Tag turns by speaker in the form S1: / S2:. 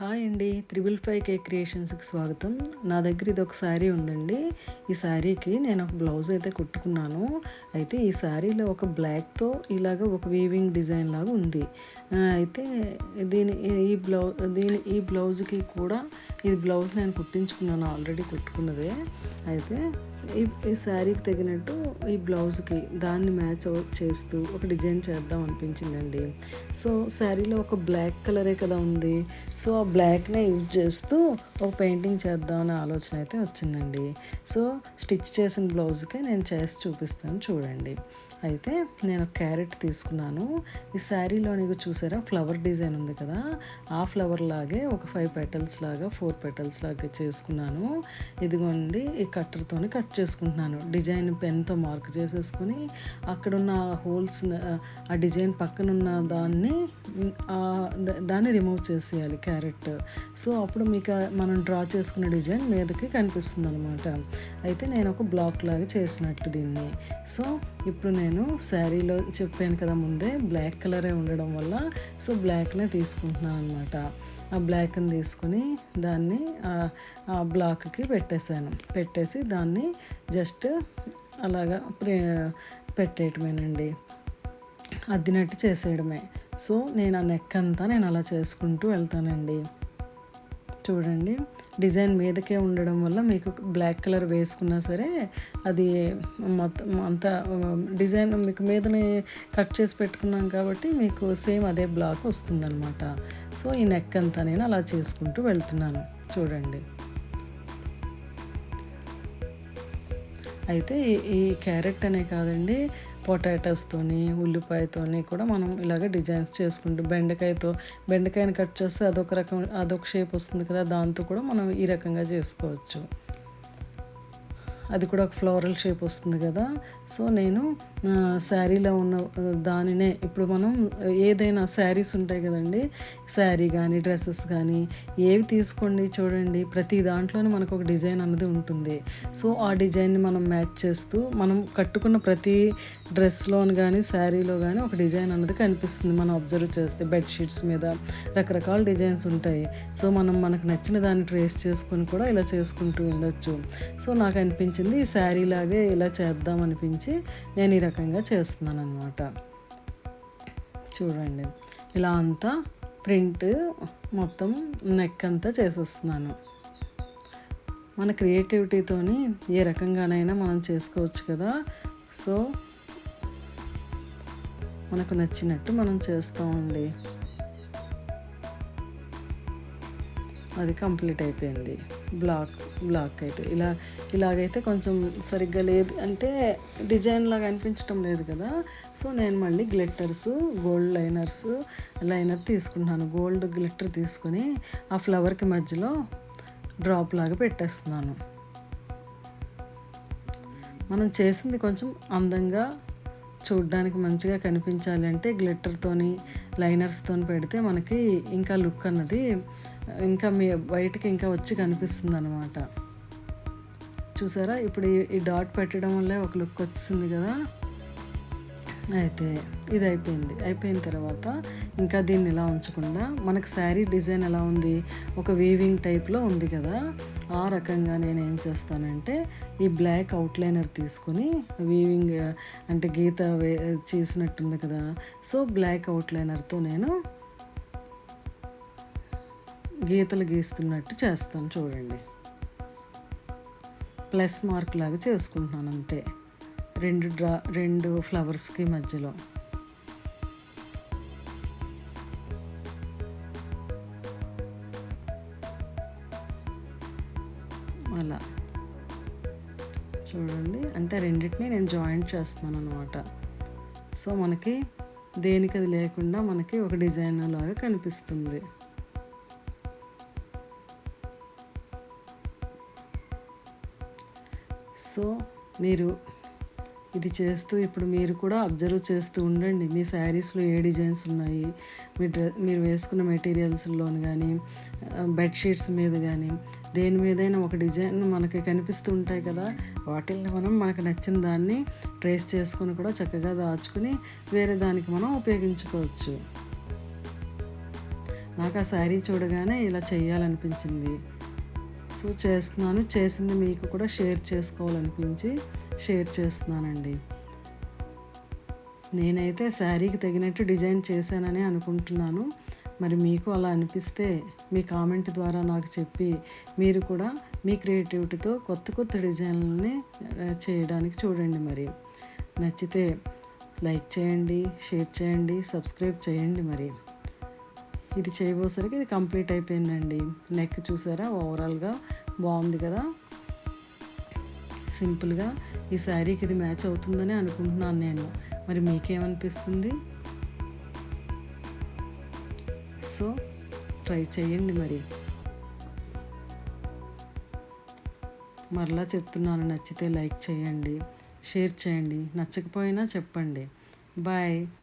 S1: Hi అండి. Triple five కే క్రియేషన్స్కి స్వాగతం. నా దగ్గర ఇది ఒక శారీ ఉందండి. ఈ శారీకి నేను ఒక బ్లౌజ్ అయితే కుట్టుకున్నాను. అయితే ఈ శారీలో ఒక బ్లాక్తో ఇలాగ ఒక వీవింగ్ డిజైన్ లాగా ఉంది. అయితే దీని ఈ బ్లౌ దీని ఈ బ్లౌజ్కి కూడా ఇది బ్లౌజ్ నేను కుట్టించుకున్నాను ఆల్రెడీ కుట్టుకున్నదే. అయితే ఈ ఈ శారీకి తగినట్టు ఈ బ్లౌజ్కి దాన్ని మ్యాచ్ చేస్తూ ఒక డిజైన్ చేద్దాం అనిపించిందండి. సో శారీలో ఒక బ్లాక్ కలరే కదా ఉంది. సో ఆ బ్లాక్నే యూజ్ చేస్తూ ఒక పెయింటింగ్ చేద్దాం అనే ఆలోచన అయితే వచ్చిందండి. సో స్టిచ్ చేసిన బ్లౌజ్కే నేను చేసి చూపిస్తాను చూడండి. అయితే నేను క్యారెట్ తీసుకున్నాను. ఈ శారీలో నీకు చూసారా? ఫ్లవర్ డిజైన్ ఉంది కదా. ఆ ఫ్లవర్ లాగే ఒక ఫైవ్ పెటల్స్ లాగా ఫోర్ పెటల్స్ లాగా చేసుకున్నాను. ఇదిగోండి ఈ కట్టర్తోని కట్ చేసుకుంటున్నాను. డిజైన్ పెన్తో మార్క్ చేసేసుకుని అక్కడున్న హోల్స్ ఆ డిజైన్ పక్కన ఉన్న దాన్ని దాన్ని రిమూవ్ చేసేయాలి క్యారెట్. సో అప్పుడు మీకు మనం డ్రా చేసుకున్న డిజైన్ మీదకి కనిపిస్తుంది అనమాట అయితే నేను ఒక బ్లాక్ లాగా చేసినట్టు దీన్ని. సో ఇప్పుడు నేను శారీలో చెప్పాను కదా ముందే బ్లాక్ కలరే ఉండడం వల్ల సో బ్లాక్నే తీసుకుంటున్నాను అనమాట ఆ బ్లాక్ని తీసుకుని దాన్ని ఆ- బ్లాక్కి పెట్టేశాను. పెట్టేసి దాన్ని జస్ట్ అలాగా పెట్టేయటమేనండి. అద్దినట్టు చేసేయడమే. సో నేను ఆ నెక్ అంతా నేను అలా చేసుకుంటూ వెళ్తానండి. చూడండి. డిజైన్ మీదకే ఉండడం వల్ల మీకు బ్లాక్ కలర్ వేసుకున్నా సరే అది మొత్తం అంతా డిజైన్ మీకు మీదనే కట్ చేసి పెట్టుకున్నాం కాబట్టి మీకు సేమ్ అదే బ్లాక్ వస్తుందన్నమాట. సో ఈ నెక్ అంతా నేను అలా చేసుకుంటూ వెళ్తున్నాను. చూడండి. అయితే ఈ- ఈ క్యారెట్ అనే కాదండి పొటాటోస్తోని ఉల్లిపాయతోని కూడా మనం ఇలాగ డిజైన్స్ చేసుకుంటాం బెండకాయతో బెండకాయని కట్ చేస్తే అదొక రకం అదొక షేప్ వస్తుంది కదా దాంతో కూడా మనం ఈ రకంగా చేసుకోవచ్చు. అది కూడా ఒక ఫ్లోరల్ షేప్ వస్తుంది కదా. సో నేను శారీలో ఉన్న దానినే ఇప్పుడు మనం ఏదైనా శారీస్ ఉంటాయి కదండి. శారీ కానీ డ్రెస్సెస్ కానీ ఏవి తీసుకోండి చూడండి. ప్రతి దాంట్లోనే మనకు ఒక డిజైన్ అన్నది ఉంటుంది. సో ఆ డిజైన్ని మనం మ్యాచ్ చేస్తూ మనం కట్టుకున్న ప్రతి డ్రెస్లోని కానీ శారీలో కానీ ఒక డిజైన్ అన్నది కనిపిస్తుంది మనం అబ్జర్వ్ చేస్తే. బెడ్షీట్స్ మీద రకరకాల డిజైన్స్ ఉంటాయి. సో మనం మనకు నచ్చిన దాన్ని ట్రేస్ చేసుకొని కూడా ఇలా చేసుకుంటూ ఉండొచ్చు. సో నాకు అనిపించింది ఈ శారీ లాగే ఇలా చేద్దాం అనిపించి నేను ఈ రకంగా చేస్తున్నాను అనమాట చూడండి. ఇలా అంతా ప్రింట్ మొత్తం నెక్ అంతా చేసేస్తున్నాను. మన క్రియేటివిటీతోని ఏ రకంగానైనా మనం చేసుకోవచ్చు కదా. సో మనకు నచ్చినట్టు మనం చేస్తామండి. అది కంప్లీట్ అయిపోయింది. బ్లాక్ బ్లాక్ అయితే. ఇలా ఇలాగైతే కొంచెం సరిగ్గా లేదు. అంటే డిజైన్ లాగా అనిపించడం లేదు కదా. సో నేను మళ్ళీ గ్లిట్టర్స్ గోల్డ్ లైనర్స్ లైనర్ తీసుకుంటున్నాను. గోల్డ్ గ్లిట్టర్ తీసుకొని ఆ ఫ్లవర్కి మధ్యలో డ్రాప్ లాగా పెట్టేస్తున్నాను. మనం చేసింది కొంచెం అందంగా చూడడానికి మంచిగా కనిపించాలి అంటే గ్లిట్టర్తోని లైనర్స్తో పెడితే మనకి ఇంకా లుక్ అన్నది ఇంకా మీ బయటికి ఇంకా వచ్చి కనిపిస్తుంది అనమాట చూసారా? ఇప్పుడు ఈ- ఈ డాట్ పెట్టడం వల్లే ఒక లుక్ వచ్చింది కదా? అయితే ఇది అయిపోయింది అయిపోయిన తర్వాత ఇంకా దీన్ని ఇలా ఉంచకుండా మనకు శారీ డిజైన్ ఎలా ఉంది? ఒక వీవింగ్ టైప్లో ఉంది కదా. ఆ రకంగా నేను ఏం చేస్తానంటే ఈ బ్లాక్ అవుట్లైనర్ తీసుకొని వీవింగ్ అంటే గీత వే చేసినట్టుంది కదా. సో బ్లాక్ అవుట్లైనర్తో నేను గీతలు గీస్తున్నట్టు చేస్తాను చూడండి. ప్లస్ మార్క్ లాగా చేసుకుంటున్నాను అంతే. రెండు డ్రా రెండు ఫ్లవర్స్కి మధ్యలో. అలా. చూడండి. అంటే రెండింటిని నేను జాయింట్ చేస్తున్నాను అనమాట సో మనకి దేనికి అది లేకుండా మనకి ఒక డిజైన్ లాగా కనిపిస్తుంది. సో మీరు ఇది చేస్తూ ఇప్పుడు మీరు కూడా అబ్జర్వ్ చేస్తూ ఉండండి. మీ శారీస్లో ఏ డిజైన్స్ ఉన్నాయి? మీ డ్రెస్ మీరు వేసుకున్న మెటీరియల్స్లోని కానీ బెడ్షీట్స్ మీద కానీ దేని మీదైనా ఒక డిజైన్ మనకి కనిపిస్తూ ఉంటాయి కదా వాటిల్ని మనం మనకు నచ్చిన దాన్ని ట్రేస్ చేసుకొని కూడా చక్కగా దాచుకుని వేరే దానికి మనం ఉపయోగించుకోవచ్చు. నాకు ఆ శారీ చూడగానే ఇలా చేయాలనిపించింది. సో చేస్తున్నాను. చేసింది మీకు కూడా షేర్ చేసుకోవాలనిపించి షేర్ చేస్తున్నానండి. నేనైతే శారీకి తగినట్టు డిజైన్ చేశానని అనుకుంటున్నాను. మరి మీకు అలా అనిపిస్తే మీ కామెంట్ ద్వారా నాకు చెప్పి మీరు కూడా మీ క్రియేటివిటీతో కొత్త కొత్త డిజైన్లని చేయడానికి చూడండి మరి. నచ్చితే లైక్ చేయండి షేర్ చేయండి సబ్స్క్రైబ్ చేయండి మరి. ఇది చేయబోసరికి ఇది కంప్లీట్ అయిపోయిందండి. నెక్ చూసారా? ఓవరాల్గా బాగుంది కదా? సింపుల్గా ఈ శారీకి ఇది మ్యాచ్ అవుతుందని అనుకుంటున్నాను నేను. మరి మీకేమనిపిస్తుంది? సో ట్రై చేయండి మరి. మరలా చెప్తున్నాను నచ్చితే లైక్ చేయండి షేర్ చేయండి నచ్చకపోయినా చెప్పండి. బాయ్